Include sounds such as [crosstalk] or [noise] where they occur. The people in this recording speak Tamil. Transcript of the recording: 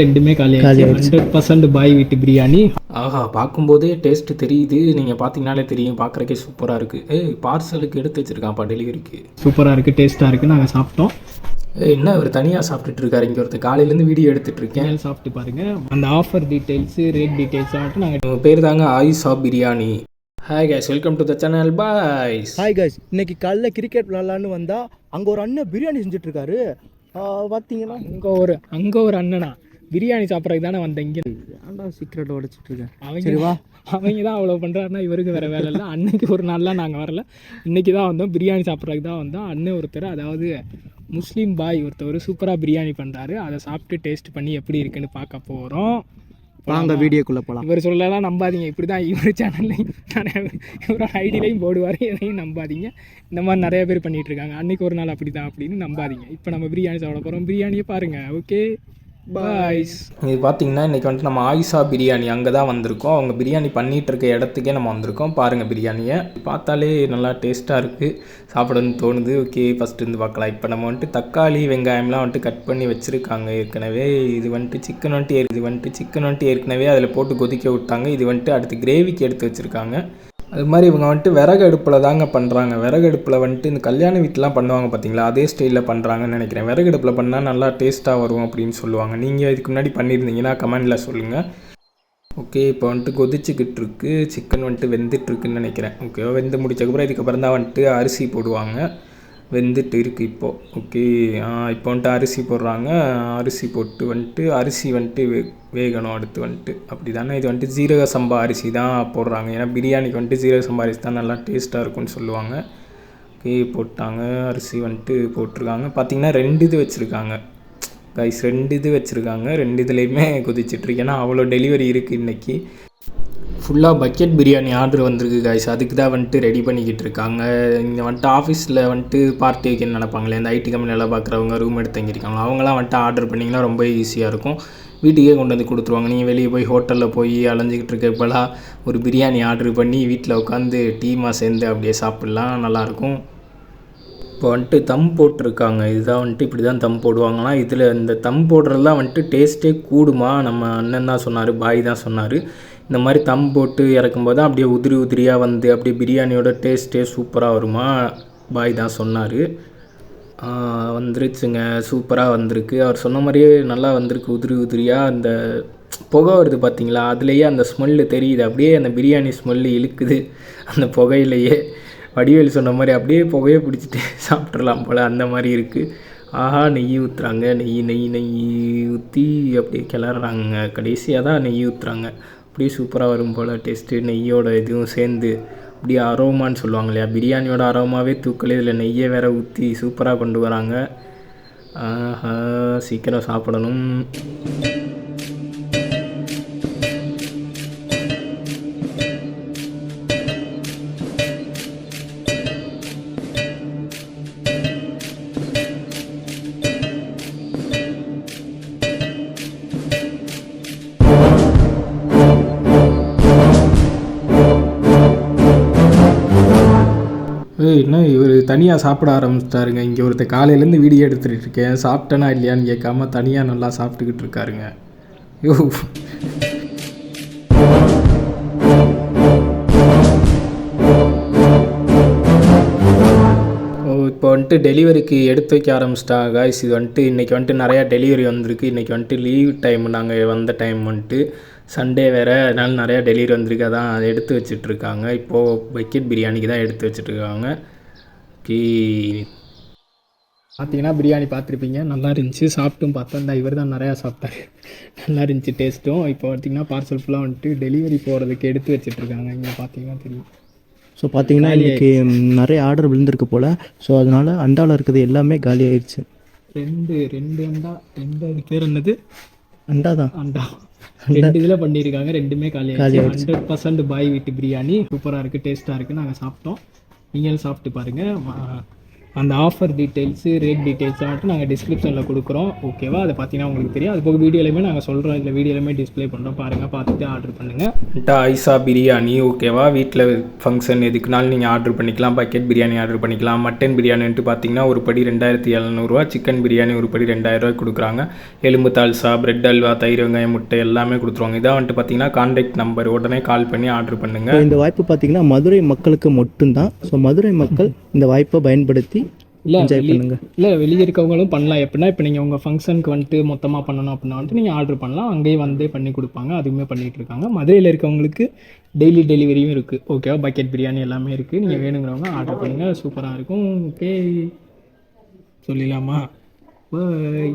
ரெண்டுமே காலி ஹண்ட்ரட் பர்சன்ட் பாய் வீட்டு பிரியாணி. ஆஹா பார்க்கும்போதே டேஸ்ட்டு தெரியுது. நீங்கள் பார்த்தீங்கனாலே தெரியும். பார்க்குறக்கே சூப்பராக இருக்குது ஏய் பார்சலுக்கு எடுத்து வச்சிருக்கான்ப்பா டெலிவரிக்கு சூப்பராக இருக்குது டேஸ்ட்டாக இருக்குது நாங்கள் சாப்பிட்டோம். என்ன அவர் தனியாக சாப்பிட்டுட்டு இருக்காரு? இங்கே ஒருத்தர் காலையிலேருந்து வீடியோ எடுத்துட்டு இருக்கேன். சாப்பிட்டு பாருங்க. அந்த ஆஃபர் டீட்டெயில்ஸு ரேட் டீட்டெயில்ஸ் ஆகட்டும் நாங்கள் உங்கள் பேர் தாங்க Ayesha biryani. Hi guys welcome to the channel boys hi guys இன்னைக்கு காலைல கிரிக்கெட் விளாட்லான்னு வந்தால் அங்கே ஒரு அண்ணன் பிரியாணி செஞ்சுட்டு இருக்காரு. ஆஹ் பார்த்தீங்கன்னா அங்கே ஒரு அங்கே ஒரு அண்ணனா? பிரியாணி சாப்பிட்றதுக்கு தானே வந்தேன் இங்கே? ஏன்டா சீக்கிரட் உடைச்சிட்டு இருக்கேன் அவங்க அவங்க தான் அவ்வளோ பண்ணுறாருன்னா இவருக்கு வேறு வேலை இல்லை. அன்னைக்கு ஒரு நாள்லாம் நாங்கள் வரல. இன்னைக்கு தான் வந்தோம். பிரியாணி சாப்பிட்றதுக்கு தான் வந்தோம். அண்ணன் ஒருத்தர் அதாவது முஸ்லீம் பாய் ஒருத்தர் சூப்பராக பிரியாணி பண்ணுறாரு அதை சாப்பிட்டு டேஸ்ட் பண்ணி எப்படி இருக்குன்னு பார்க்க போகிறோம் வாங்க வீடியோக்குள்ளே போகலாம் இவர் சொல்லலாம் நம்பாதீங்க. இப்படி தான் இவர் சேனல்லையும் நிறைய இவரோட ஐடியிலையும் போடுவார். எதையும் நம்பாதீங்க. இந்த மாதிரி நிறைய பேர் பண்ணிட்டு இருக்காங்க. அன்னைக்கு ஒரு நாள் அப்படி தான் அப்படின்னு நம்பாதீங்க. இப்போ நம்ம பிரியாணி சாப்பிட போகிறோம் பிரியாணியை பாருங்கள் ஓகே பாய்ஸ் இது பார்த்தீங்கன்னா இன்றைக்கி வந்துட்டு நம்ம ஆயிஷா பிரியாணி அங்கே தான் வந்திருக்கோம். அவங்க பிரியாணி பண்ணிகிட்டு இருக்க இடத்துக்கே நம்ம வந்திருக்கோம். பாருங்கள் பிரியாணியை. பார்த்தாலே நல்லா டேஸ்ட்டாக இருக்குது சாப்பிடணும்னு தோணுது. ஓகே ஃபஸ்ட்டு இருந்து பார்க்கலாம். இப்போ நம்ம வந்துட்டு தக்காளி வெங்காயம்லாம் வந்துட்டு கட் பண்ணி வச்சுருக்காங்க. ஏற்கனவே இது வந்துட்டு சிக்கன் வந்துட்டு இது வந்துட்டு சிக்கன் வந்துட்டு ஏற்கனவே அதில் போட்டு கொதிக்க விட்டாங்க. இது வந்துட்டு அடுத்து கிரேவிக்கு எடுத்து வச்சுருக்காங்க. அது மாதிரி இவங்க வந்துட்டு விறகு அடுப்பில் தாங்க பண்ணுறாங்க விறகு அடுப்பில் வந்துட்டு இந்த கல்யாண வீட்டிலாம் பண்ணுவாங்க பார்த்தீங்களா அதே ஸ்டைலில் பண்ணுறாங்கன்னு நினைக்கிறேன். விறகு அடுப்பில் பண்ணால் நல்லா டேஸ்ட்டாக வரும் அப்படின்னு சொல்லுவாங்க. நீங்கள் இதுக்கு முன்னாடி பண்ணியிருந்தீங்கன்னா கமெண்டில் சொல்லுங்கள் ஓகே இப்போ வந்துட்டு கொதிச்சுக்கிட்டு இருக்கு. சிக்கன் வந்துட்டு வெந்துட்டுருக்குன்னு நினைக்கிறேன். ஓகே வெந்து முடிச்சக்கப்புறம் இதுக்கப்புறம் தான் வந்துட்டு அரிசி போடுவாங்க. வெந்துட்டு இருக்குது இப்போது ஓகே இப்போ வந்துட்டு அரிசி போடுறாங்க. அரிசி போட்டு வந்துட்டு அரிசி வந்துட்டு வே வேகணும் அடுத்து வந்துட்டு. அப்படி தானே இது வந்துட்டு ஜீரக சம்பா அரிசி தான் போடுறாங்க. ஏன்னா பிரியாணிக்கு வந்துட்டு ஜீரக சம்பா அரிசி தான் நல்லா டேஸ்ட்டாக இருக்கும்னு சொல்லுவாங்க. ஓகே போட்டாங்க. அரிசி வந்துட்டு போட்டிருக்காங்க. பார்த்தீங்கன்னா ரெண்டு இது வச்சுருக்காங்க. கைஸ் ரெண்டு இது வச்சுருக்காங்க. ரெண்டு இதுலேயுமே கொதிச்சிட்ருக்கு ஏன்னா அவ்வளோ டெலிவரி இருக்குது இன்றைக்கி ஃபுல்லாக பக்கெட் பிரியாணி ஆர்டர் வந்திருக்கு காய்ஸ் அதுக்கு தான் வந்துட்டு ரெடி பண்ணிக்கிட்டு இருக்காங்க. இங்கே வந்துட்டு ஆஃபீஸில் வந்துட்டு பார்ட்டி வைக்கணும்னு நினைப்பாங்களே இந்த ஐடி கம்பெனியில் பார்க்குறவங்க ரூம் எடுத்து தங்கியிருக்காங்க அவங்களாம் வந்துட்டு ஆர்டர் பண்ணிங்கன்னா ரொம்ப ஈஸியாக இருக்கும். வீட்டுக்கே கொண்டு வந்து கொடுத்துருவாங்க. நீங்கள் வெளியே போய் ஹோட்டலில் போய் அலைஞ்சிக்கிட்டு இருக்க இப்போலாம் ஒரு பிரியாணி ஆர்டர் பண்ணி வீட்டில் உட்காந்து டீமாக சேர்ந்து அப்படியே சாப்பிட்லாம் நல்லாயிருக்கும் இப்போ வந்துட்டு தம் போட்டிருக்காங்க. இதுதான் வந்துட்டு இப்படி தான் தம் போடுவாங்களாம். இதில் இந்த தம் போடுறதுலாம் வந்துட்டு டேஸ்ட்டே கூடுமா? நம்ம அண்ணன் தான் சொன்னார் பாய் தான் சொன்னார். இந்த மாதிரி தம் போட்டு இறக்கும்போது தான் அப்படியே உதிரி உதிரியாக வந்து அப்படியே பிரியாணியோட டேஸ்ட்டே சூப்பராக வருமா? பாய் தான் சொன்னார். வந்துருச்சுங்க. சூப்பராக வந்திருக்கு. அவர் சொன்ன மாதிரியே நல்லா வந்திருக்கு. உதிரி உதிரியாக அந்த புகை வருது பார்த்தீங்களா அதுலேயே அந்த ஸ்மெல்லு தெரியுது. அப்படியே அந்த பிரியாணி ஸ்மெல்லு இழுக்குது. அந்த புகையிலையே. வடிவேல் சொன்ன மாதிரி அப்படியே புகையை பிடிச்சிட்டு [laughs] சாப்பிட்றலாம் போல் அந்த மாதிரி இருக்குது ஆஹா நெய் ஊற்றுறாங்க நெய் நெய் நெய் ஊற்றி அப்படியே கிளறாங்க கடைசியாக தான் நெய் ஊற்றுறாங்க அப்படியே சூப்பராக வரும் போல் டேஸ்ட்டு நெய்யோட இதுவும் சேர்ந்து. அப்படியே அரோமான்னு சொல்லுவாங்க இல்லையா? பிரியாணியோட அரோமாவே தூக்கலே இதில் நெய்யை வேற ஊற்றி சூப்பராக கொண்டு வராங்க. ஆஹா சீக்கிரம் சாப்பிடணும். இன்னும் என்ன இவர் தனியாக சாப்பிட ஆரம்பிச்சிட்டாருங்க. இங்கே ஒருத்தர் காலையிலேருந்து வீடியோ எடுத்துகிட்டு இருக்கேன். சாப்பிட்டேனா இல்லையான்னு கேட்காம தனியாக நல்லா சாப்பிட்டுக்கிட்டு இருக்காருங்க. யோ. இப்போ வந்துட்டு டெலிவரிக்கு எடுத்து வைக்க ஆரம்பிச்சிட்டா காய்ஸ் இது வந்துட்டு இன்றைக்கி வந்துட்டு நிறையா டெலிவரி வந்திருக்கு. இன்றைக்கி வந்துட்டு லீவ் டைம். நாங்கள் வந்த டைம் வந்துட்டு சண்டே வேறு அதனால நிறையா டெலிவரி வந்திருக்கு. அதான் அதை எடுத்து வச்சிட்ருக்காங்க. இப்போது பக்கெட் பிரியாணிக்கு தான் எடுத்து வச்சிட்ருக்காங்க. ஓகே பார்த்தீங்கன்னா பிரியாணி பார்த்துருப்பீங்க. நல்லா இருந்துச்சு. சாப்பிட்டும் பார்த்தோம் இந்த இவர் தான் நிறையா சாப்பிட்டாரு. நல்லா இருந்துச்சு டேஸ்ட்டும் இப்போ பார்த்தீங்கன்னா பார்சல் ஃபுல்லாக வந்துட்டு டெலிவரி போகிறதுக்கு எடுத்து வச்சிட்ருக்காங்க. இங்கே பார்த்தீங்கன்னா தெரியும். ஸோ பார்த்தீங்கன்னா இன்னைக்கு நிறைய ஆர்டர் விழுந்திருக்கு போல். ஸோ அதனால அண்டாவில் இருக்கிறது எல்லாமே காலி ஆயிடுச்சு. ரெண்டு ரெண்டு அண்டா ரெண்டு பேர் என்னது? அண்டா தான். அண்டா. ரெண்டு இதில் பண்ணியிருக்காங்க ரெண்டுமே காலி ஹண்ட்ரட் பர்சன்ட் பாய் வீட்டு பிரியாணி. சூப்பராக இருக்குது டேஸ்ட்டாக இருக்குது நாங்கள் சாப்பிட்டோம். நீங்களும் சாப்பிட்டு பாருங்கள் அந்த ஆஃபர் டீட்டெயில்ஸு ரேட் டீட்டெயில்ஸ் மட்டும் நாங்கள் டிஸ்கிரிப்ஷனில் கொடுக்குறோம். ஓகேவா அதை பார்த்தீங்கன்னா உங்களுக்கு தெரியும். அது போக வீடியோலையுமே நாங்கள் சொல்கிறோம் இல்லை வீடியோலையுமே டிஸ்ப்ளே பண்ணுறோம் பாருங்கள் பார்த்துட்டு ஆர்டர் பண்ணுங்கள் வந்துட்டு ஐசா பிரியாணி ஓகேவா வீட்டில் ஃபங்க்ஷன் எதுக்குனாலும் நீங்கள் ஆர்டர் பண்ணிக்கலாம். பக்கெட் பிரியாணி ஆர்டர் பண்ணிக்கலாம். மட்டன் பிரியாணின்ட்டு பார்த்தீங்கன்னா ஒரு படி ரெண்டாயிரத்தி எழுநூறுவா சிக்கன் பிரியாணி ஒரு படி ரெண்டாயிரரூவா கொடுக்குறாங்க. எலும்பு தால்சா பிரெட் அல்வா தயிர் வெங்காயம் முட்டை எல்லாமே கொடுத்துருவாங்க. இதான் வந்துட்டு பார்த்தீங்கன்னா கான்டாக்ட் நம்பர் உடனே கால் பண்ணி ஆர்டர் பண்ணுங்கள் இந்த வாய்ப்பு பார்த்தீங்கன்னா மதுரை மக்களுக்கு மட்டும்தான். ஸோ மதுரை மக்கள் இந்த வாய்ப்பை பயன்படுத்தி இல்லை என்ஜாய் வெளி பண்ணுங்க. இல்லை வெளியே இருக்கவங்களும் பண்ணலாம். எப்படின்னா இப்போ நீங்கள் உங்கள் ஃபங்க்ஷனுக்கு வந்துட்டு மொத்தமாக பண்ணணும் அப்படின்னா வந்துட்டு நீங்கள் ஆர்டர் பண்ணலாம். அங்கேயே வந்தே பண்ணி கொடுப்பாங்க. அதுவுமே பண்ணிகிட்டு இருக்காங்க. மதுரையில் இருக்கவங்களுக்கு டெய்லி டெலிவரியும் இருக்குது ஓகேவா பக்கெட் பிரியாணி எல்லாமே இருக்குது நீங்கள் வேணுங்கிறவங்க ஆர்டர் பண்ணுங்கள் சூப்பராக இருக்கும். ஓகே சொல்லிடலாமா? பாய்